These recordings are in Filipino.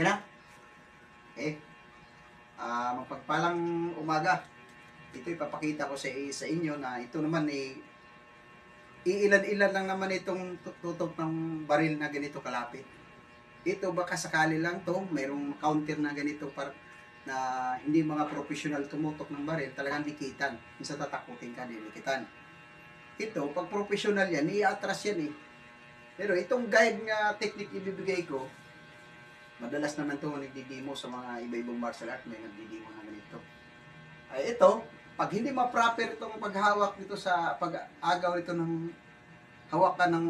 Okay na? Okay. Ah, mapagpalang umaga. Ito ipapakita ko sa, sa inyo na ito naman eh, iilan-ilan lang naman itong tu- tutok ng baril na ganito kalapit. Ito baka sakali lang to, mayroong counter na ganito par na hindi mga professional tumutok ng baril, talagang dikitan. Minsan tatakutin ka, dinikitan. Ito, pag professional yan, i-atras yan eh. Pero itong guide nga technique ibibigay ko, madalas naman ito nagdidemo sa mga iba-ibang martial art, may nagdidemo na ganito. Ay ito, pag hindi ma-proper itong paghawak nito sa pag-agaw ito ng hawakan ng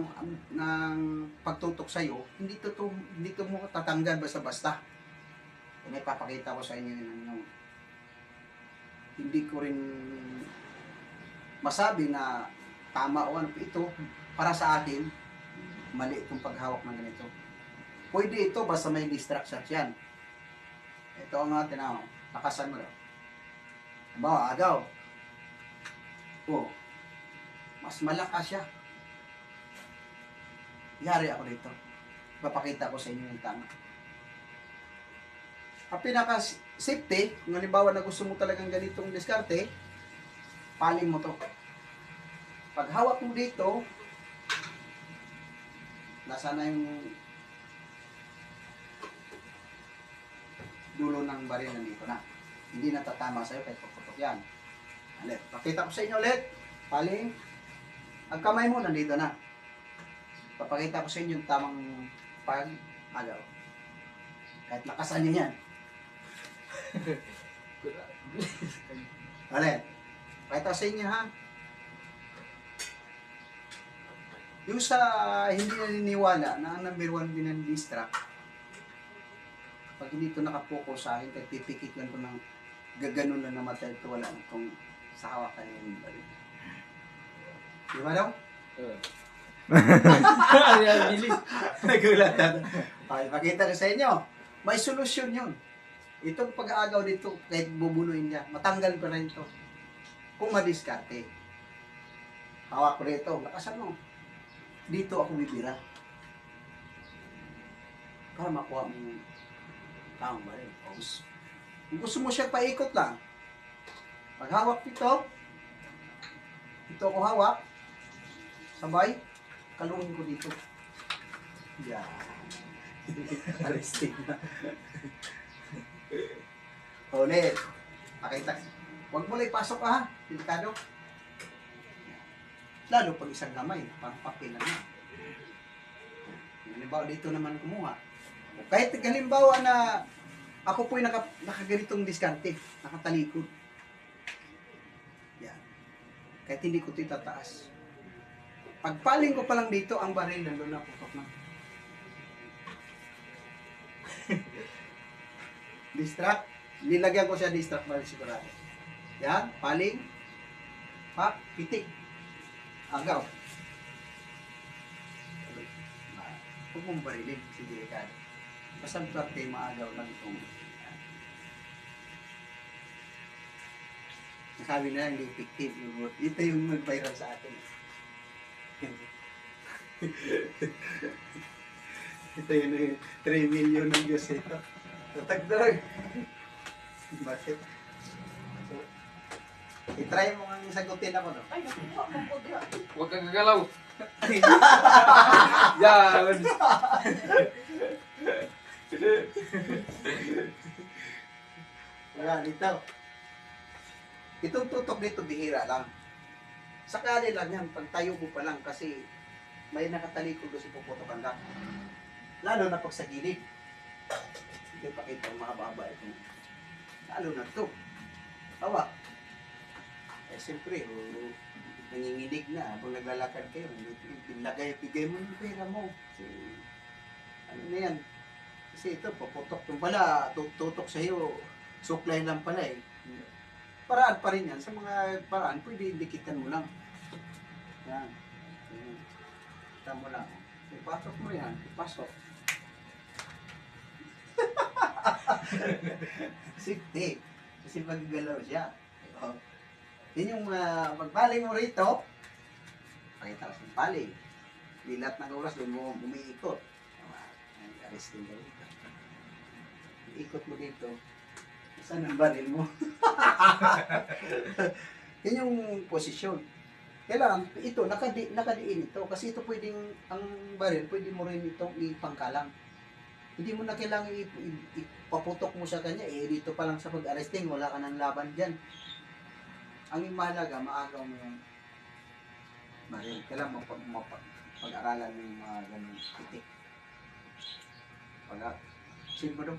ng pagtutok sa iyo, hindi to, to hindi to mo tatanggal basta-basta. Yan ay papakita ko sa inyo yun yung hindi ko rin masabi na tama o ano ito para sa akin mali itong paghawak ng ganito. Pwede ito basta may distraction yan. Ito ang atin ako. Lakasan mo daw. Ba, agaw. Oh. Mas malakas siya. Yari ako dito. Papakita ko sa inyo yung tama. Ang pinaka safety, kung halimbawa na gusto mo talagang ganitong diskarte, paling mo to. Pag hawak mo dito, nasa na yung ng baril nandito na. Hindi natatama sa'yo kahit puputok yan. Ulit. Pakita ko sa inyo ulit. Paling. Ang kamay mo nandito na. Papakita ko sa inyo yung tamang pag-agaw. Kahit lakasan niyo yan. Ulit. Pakita sa inyo ha. Yung sa hindi naniniwala na ang number one binandistract, hindi ito nakapokus sa akin, kahit pipikit lang ko ng gaganon na namatay ito, wala na itong sa hawakan yung baril. Di ba daw? Ayan, bilis. Nagulat na. Okay, pakita ko sa inyo. May solusyon yun. Itong pag-aagaw dito, kahit bubunuin niya, matanggal pa rin ito. Kung madiskarte. Hawak ko rito. Lakasan mo. Dito ako bibira. Para makuha mo taong. Kung gusto- Kung gusto mo siya paikot lang, pag hawak dito ako hawak, sabay, kaluhin ko dito. Yeah. Alistig na. Ulit. Pakita. Huwag mo lang ipasok ha. Delikado. Lalo pag isang kamay, pang papel yan. Halimbawa dito naman kumuha. Kahit halimbawa na ako po'y naka, nakaganitong diskante, nakatalikod. Yan. Kahit hindi ko ito itataas. Pagpaling ko pa lang dito, ang baril nandun na putok na. distract. Nilagyan ko siya distract baril sigurado. Yan, paling. Pa, pitik. Agaw. Huwag mong barilin, sige ka. Basta parte maagaw lang itong. Nasabi na hindi effective. Ito yung nag-viral sa atin. ito yun yung 3 million ng Diyos ito. Tatagdag. Bakit? So, itry mo nga sagutin ako, no? Ay, nakuha ko po dira. Huwag kang gagalaw. Yan. Wala, dito. Itong tutok dito, bihira lang. Sakali lang yan, pag tayo mo pa lang kasi may nakatalikod doon si puputokan ka. Lalo na pag sa gilid. Hindi pa kita mahaba ito. Lalo na ito. Hawa. Eh, siyempre, oh, nanginginig na habang naglalakad kayo. Pinagay, bigay mo yung pera mo. Kasi, ano na yan? Kasi ito, puputok yung pala, tututok sa'yo, supply lang pala eh. Paraan pa rin yan. Sa mga paraan, pwede dikitan mo lang. Yan. Yan. Kita mo lang. Ipasok mo yan. Ipasok. Safety. Kasi magagalaw siya. Oh. Yun yung uh, pagpaling mo rito, pakita ko sa paling. Di lahat ng oras doon mo umiikot. Arrestin ka rito. ikot mo dito, saan ang baril mo? Yan yung posisyon. Kailangan, ito, nakadi, nakadiin ito. Kasi ito pwedeng, ang baril, pwede mo rin itong ipangkalang. Hindi mo na kailangan ip, ip- ipaputok mo sa kanya. Eh, dito pa lang sa pag-arresting, wala ka ng laban dyan. Ang mahalaga, maagaw mo yung baril. Kailangan mapag, mapag, pag-aralan mo yung mga ganun titik. Pag, sino ba daw?